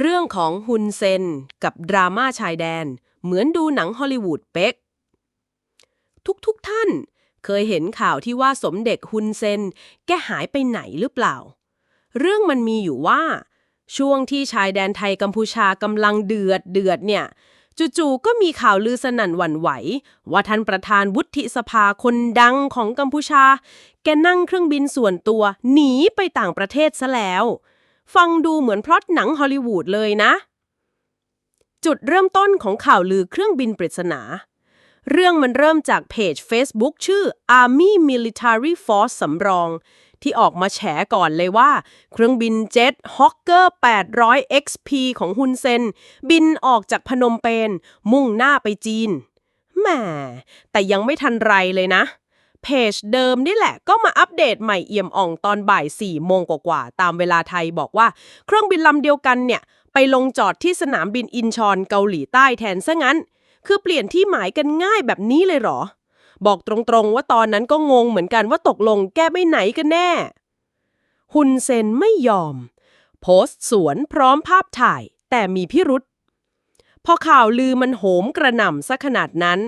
เรื่องของฮุนเซนกับดราม่าชายแดน เหมือนดูหนังฮอลลีวูดเป๊ก ทุกๆทท่าน เคยเห็นข่าวที่ว่าสมเด็จฮุนเซน แกหายไปไหนหรือเปล่า เรื่องมันมีอยู่ว่า ช่วงที่ชายแดนไทยกัมพูชากำลังเดือดเดือดเนี่ยจู่ๆก็มีข่าวลือสนั่นหวั่นไหว ว่าท่านประธานวุฒิสภาคนดังของกัมพูชา แกนั่งเครื่องบินส่วนตัว หนีไปต่างประเทศซะแล้ว ฟังดูเหมือนพล็อตหนังฮอลลีวูดเลยนะ จุดเริ่มต้นของข่าวลือเครื่องบินปริศนา เรื่องมันเริ่มจากเพจ Facebook ชื่อ Army Military Force สำรอง ที่ออกมาแฉก่อนเลยว่า เครื่องบินเจ็ต Hawker 800 XP ของฮุนเซน บินออกจากพนมเปญมุ่งหน้าไปจีนแหมแต่ยังไม่ทันไรเลยนะ เพจเดิมนี่แหละ ก็มาอัปเดตใหม่เอี่ยมอ่องตอนบ่าย4โมงกว่าๆตามเวลาไทยบอกว่า เครื่องบินลำเดียวกันเนี่ย ไปลงจอดที่สนามบินอินชอนเกาหลีใต้แทนซะงั้น คือเปลี่ยนที่หมายกันง่ายแบบนี้เลยเหรอ บอกตรงๆว่าตอนนั้นก็งงเหมือนกันว่าตกลงแก้ไปไหนกันแน่ ฮุนเซนไม่ยอม โพสต์สวนพร้อมภาพถ่าย แต่มีพิรุษ พอข่าวลือมันโหมกระหน่ำซะขนาดนั้น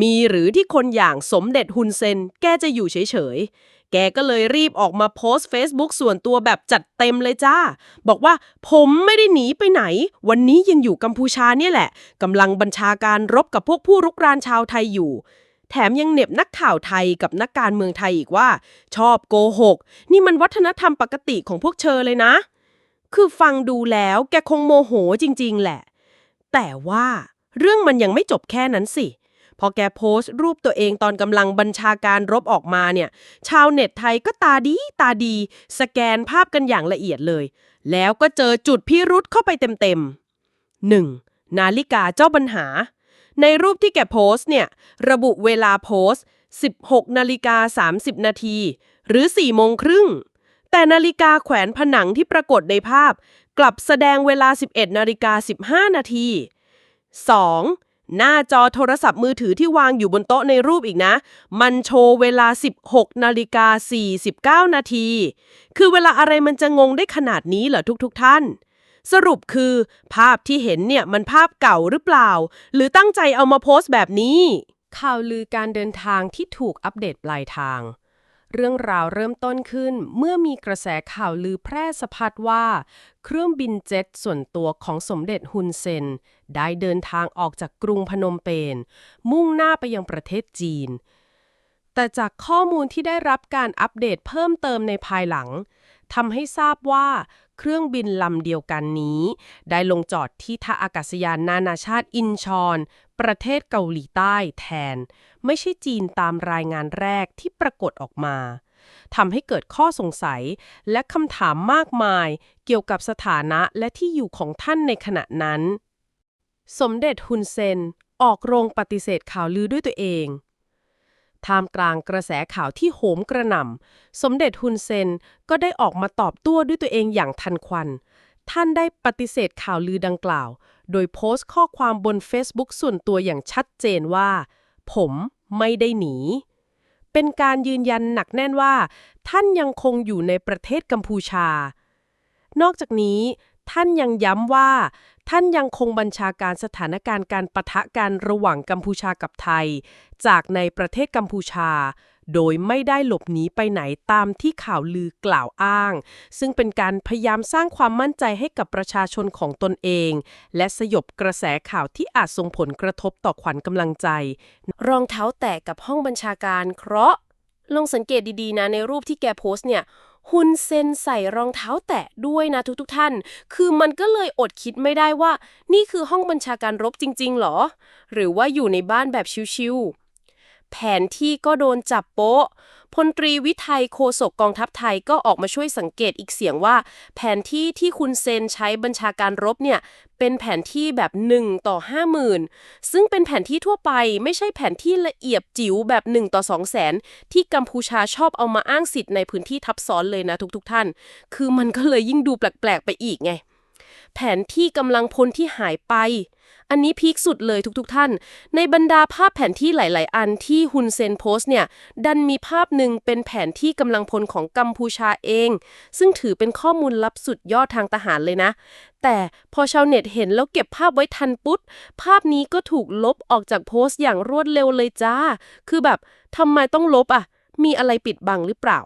มีหรือที่คนอย่างสมเด็จฮุนเซน แกจะอยู่เฉยๆ แกก็เลยรีบออกมาโพสต์ Facebook ส่วนตัวแบบจัดเต็มเลยจ้า บอกว่าผมไม่ได้หนีไปไหน วันนี้ยังอยู่กัมพูชาเนี่ยแหละกำลังบัญชาการรบกับพวกผู้รุกรานชาวไทยอยู่แถมยังเน็บนักข่าวไทยกับนักการเมืองไทยอีกว่า ชอบโกหก นี่มันวัฒนธรรมปกติของพวกเชอเลยนะ คือฟังดูแล้วแกคงโมโหจริง ๆ แหละ แต่ว่าเรื่องมันยังไม่จบแค่นั้นสิ พอแกโพสต์รูปตัวเองตอนกำลังบัญชาการรบออกมาเนี่ย ชาวเน็ตไทยก็ตาดีตาดี สแกนภาพกันอย่างละเอียดเลย แล้วก็เจอจุดพิรุษเข้าไปเต็มๆ 1. นาฬิกาเจ้าปัญหา ในรูปที่แกโพสต์เนี่ย ระบุเวลาโพสต์ 16 นาฬิกา 30 นาที หรือ4โมงครึ่ง แต่นาฬิกาแขวนผนังที่ปรากฏในภาพ กลับแสดงเวลา 11นาฬิกา15 นาที 2. หน้าจอโทรศัพท์มือถือที่วางอยู่บนโต๊ะในรูปอีกนะ มันโชว์เวลา 16นาฬิกา49 นาที คือเวลาอะไรมันจะงงได้ขนาดนี้เหรอทุกๆทท่านสรุปคือ ภาพที่เห็นเนี่ยมันภาพเก่าหรือเปล่า หรือตั้งใจเอามาโพสต์แบบนี้ ข่าวลือการเดินทางที่ถูกอัปเดตปลายทาง เรื่องราวเริ่มต้นขึ้นเมื่อมีกระแสข่าวลือแพร่สะพัดว่า เครื่องบินเจ็ตส่วนตัวของสมเด็จฮุนเซน ได้เดินทางออกจากกรุงพนมเปญมุ่งหน้าไปยังประเทศจีน แต่จากข้อมูลที่ได้รับการอัปเดตเพิ่มเติมในภายหลังทำให้ทราบว่า เครื่องบินลำเดียวกันนี้ ได้ลงจอดที่ท่าอากาศยานนานาชาติอินชอน ประเทศเกาหลีใต้แทน ไม่ใช่จีนตามรายงานแรกที่ปรากฏออกมาทำให้เกิดข้อสงสัยและคำถามมากมายเกี่ยวกับสถานะและที่อยู่ของท่านในขณะนั้น สมเด็จฮุนเซนออกโรงปฏิเสธข่าวลือด้วยตัวเอง ท่ามกลางกระแสข่าวที่โหมกระหน่ำ สมเด็จฮุนเซนก็ได้ออกมาตอบโต้ด้วยตัวเองอย่างทันควัน ท่านได้ปฏิเสธข่าวลือดังกล่าว โดยโพสต์ข้อความบน Facebook ส่วนตัวอย่างชัดเจนว่า ผมไม่ได้หนี เป็นการยืนยันหนักแน่นว่า ท่านยังคงอยู่ในประเทศกัมพูชา นอกจากนี้ ท่านยังย้ำว่า ท่านยังคงบัญชาการสถานการณ์การปะทะกันระหว่างกัมพูชากับไทย จากในประเทศกัมพูชา โดยไม่ได้หลบหนีไปไหนตามที่ข่าวลือกล่าวอ้าง ซึ่งเป็นการพยายามสร้างความมั่นใจให้กับประชาชนของตนเอง และสยบกระแสข่าวที่อาจส่งผลกระทบต่อขวัญกำลังใจ รองเท้าแตะกับห้องบัญชาการเคราะห์ลองสังเกตดีๆนะในรูปที่แกโพสต์เนี่ย ฮุนเซนใส่รองเท้าแตะด้วยนะทุกๆท่าน คือมันก็เลยอดคิดไม่ได้ว่า นี่คือห้องบัญชาการรบจริง ๆ หรอ หรือว่าอยู่ในบ้านแบบชิวๆแผนที่ก็โดนจับโป๊ะ พลตรีวิทัยโคศกกองทัพไทยก็ออกมาช่วยสังเกตอีกเสียงว่า แผนที่ที่คุณเซนใช้บัญชาการรบเนี่ยเป็นแผนที่แบบ 1 ต่อ 50,000 ซึ่งเป็นแผนที่ทั่วไปไม่ใช่แผนที่ละเอียดจิ๋วแบบ 1 ต่อ 2 0 0แสนที่กัมพูชาชอบเอามาอ้างสิทธิ์ในพื้นที่ทับซ้อนเลยนะทุกๆทท่าน คือมันก็เลยยิ่งดูแปลกๆไปอีกไง แผนที่กำลังพลที่หายไป อันนี้พีคสุดเลยทุกๆทท่าน ในบรรดาภาพแผนที่หลาย ๆ อันที่ฮุนเซนโพสเนี่ย ดันมีภาพหนึ่งเป็นแผนที่กำลังพลของกัมพูชาเอง ซึ่งถือเป็นข้อมูลลับสุดยอดทางทหารเลยนะ แต่พอชาวเน็ตเห็นแล้วเก็บภาพไว้ทันปุ๊บภาพนี้ก็ถูกลบออกจากโพสต์อย่างรวดเร็วเลยจ้า คือแบบทำไมต้องลบอะ มีอะไรปิดบังหรือเปล่า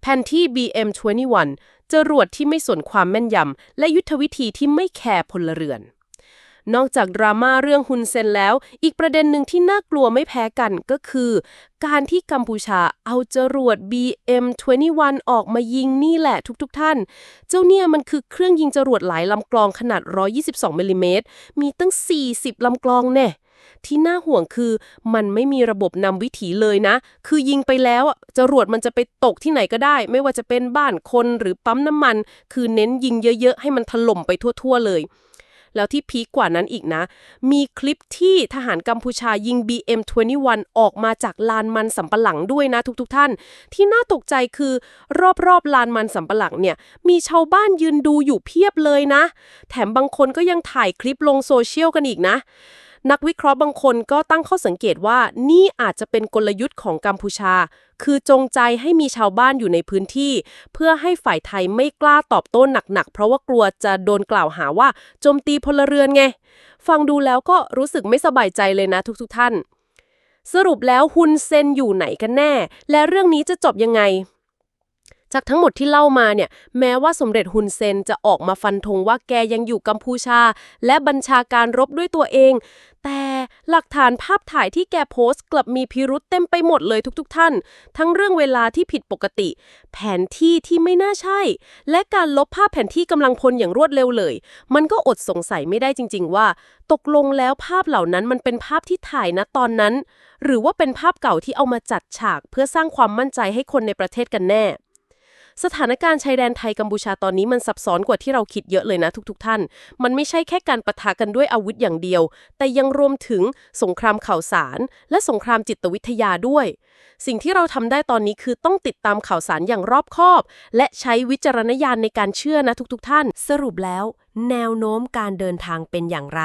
แผนที่ BM21 จรวดที่ไม่สนความแม่นยำ และยุทธวิธีที่ไม่แคร์พลเรือน นอกจากดราม่าเรื่องฮุนเซนแล้ว อีกประเด็นหนึ่งที่น่ากลัวไม่แพ้กันก็คือ การที่กัมพูชาเอาจรวด BM21 ออกมายิงนี่แหละทุกๆทท่าน เจ้าเนี่ยมันคือเครื่องยิงจรวดหลายลำกลองขนาด 122มิลลิเมตรมีตั้ง 40ลำกลองแน่ ที่น่าห่วงคือมันไม่มีระบบนำวิถีเลยนะ คือยิงไปแล้วจรวดมันจะไปตกที่ไหนก็ได้ ไม่ว่าจะเป็นบ้านคนหรือปั๊มน้ำมัน คือเน้นยิงเยอะๆ ให้มันถล่มไปทั่วๆเลย แล้วที่พีคกว่านั้นอีกนะ มีคลิปที่ทหารกัมพูชายิง BM21 ออกมาจากลานมันสำปะหลังด้วยนะทุกๆทท่าน ที่น่าตกใจคือรอบๆลานมันสำปะหลังเนี่ย มีชาวบ้านยืนดูอยู่เพียบเลยนะ แถมบางคนก็ยังถ่ายคลิปลงโซเชียลกันอีกนะ นักวิเคราะห์บางคนก็ตั้งข้อสังเกตว่านี่อาจจะเป็นกลยุทธ์ของกัมพูชา คือจงใจให้มีชาวบ้านอยู่ในพื้นที่ เพื่อให้ฝ่ายไทยไม่กล้าตอบโต้หนักๆ เพราะว่ากลัวจะโดนกล่าวหาว่าโจมตีพลเรือนไง ฟังดูแล้วก็รู้สึกไม่สบายใจเลยนะทุกๆท่าน สรุปแล้วฮุนเซนอยู่ไหนกันแน่ และเรื่องนี้จะจบยังไง จากทั้งหมดที่เล่ามาเนี่ยแม้ว่าสมเด็จฮุนเซนจะออกมาฟันธงว่าแกยังอยู่กัมพูชา และบัญชาการรบด้วยตัวเอง แต่หลักฐานภาพถ่ายที่แกโพสต์กลับมีพิรุษเต็มไปหมดเลยทุกๆทท่าน ทั้งเรื่องเวลาที่ผิดปกติ แผนที่ที่ไม่น่าใช่ และการลบภาพแผนที่กำลังพลอย่างรวดเร็วเลย มันก็อดสงสัยไม่ได้จริง ๆ ว่า ตกลงแล้วภาพเหล่านั้นมันเป็นภาพที่ถ่ายณตอนนั้น หรือว่าเป็นภาพเก่าที่เอามาจัดฉากเพื่อสร้างความมั่นใจให้คนในประเทศกันแน่ สถานการณ์ชายแดนไทยกัมพูชาตอนนี้มันซับซ้อนกว่าที่เราคิดเยอะเลยนะทุกๆทท่าน มันไม่ใช่แค่การปะทะกันด้วยอาวุธอย่างเดียว แต่ยังรวมถึงสงครามข่าวสาร และสงครามจิตวิทยาด้วย สิ่งที่เราทำได้ตอนนี้คือต้องติดตามข่าวสารอย่างรอบคอบ และใช้วิจารณญาณในการเชื่อนะทุกๆท่าน สรุปแล้ว แนวโน้มการเดินทางเป็นอย่างไร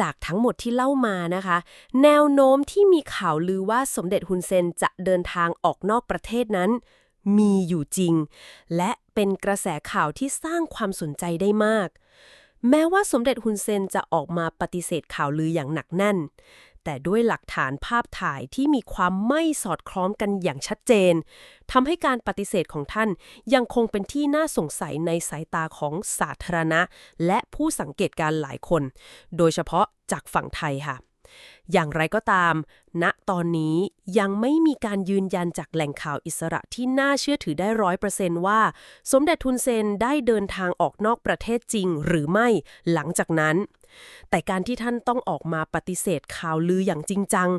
จากทั้งหมดที่เล่ามานะคะ แนวโน้มที่มีข่าวลือว่าสมเด็จฮุนเซนจะเดินทางออกนอกประเทศนั้น มีอยู่จริง และเป็นกระแสข่าวที่สร้างความสนใจได้มาก แม้ว่าสมเด็จฮุนเซนจะออกมาปฏิเสธข่าวลืออย่างหนักแน่น แต่ด้วยหลักฐานภาพถ่ายที่มีความไม่สอดคล้องกันอย่างชัดเจนทำให้การปฏิเสธของท่านยังคงเป็นที่น่าสงสัยในสายตาของสาธารณะ และผู้สังเกตการณ์หลายคน โดยเฉพาะจากฝั่งไทยค่ะ อย่างไรก็ตาม ณตอนนี้ยังไม่มีการยืนยันจากแหล่งข่าวอิสระที่น่าเชื่อถือได้ร้อยเปอร์เซนต์ว่า สมเด็จทุนเซนได้เดินทางออกนอกประเทศจริงหรือไม่หลังจากนั้น แต่การที่ท่านต้องออกมาปฏิเสธข่าวลืออย่างจริงจัง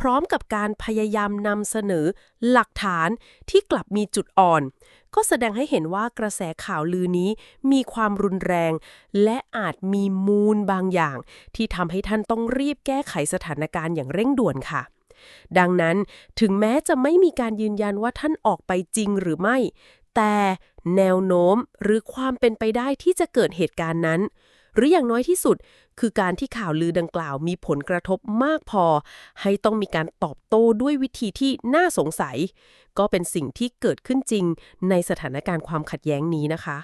พร้อมกับการพยายามนำเสนอหลักฐานที่กลับมีจุดอ่อน ก็แสดงให้เห็นว่ากระแสข่าวลือนี้มีความรุนแรง และอาจมีมูลบางอย่าง ที่ทำให้ท่านต้องรีบแก้ไขสถานการณ์อย่างเร่งด่วนค่ะ ดังนั้นถึงแม้จะไม่มีการยืนยันว่าท่านออกไปจริงหรือไม่ แต่แนวโน้มหรือความเป็นไปได้ที่จะเกิดเหตุการณ์นั้น หรืออย่างน้อยที่สุด คือการที่ข่าวลือดังกล่าวมีผลกระทบมากพอ ให้ต้องมีการตอบโต้ด้วยวิธีที่น่าสงสัย ก็เป็นสิ่งที่เกิดขึ้นจริงในสถานการณ์ความขัดแย้งนี้นะคะ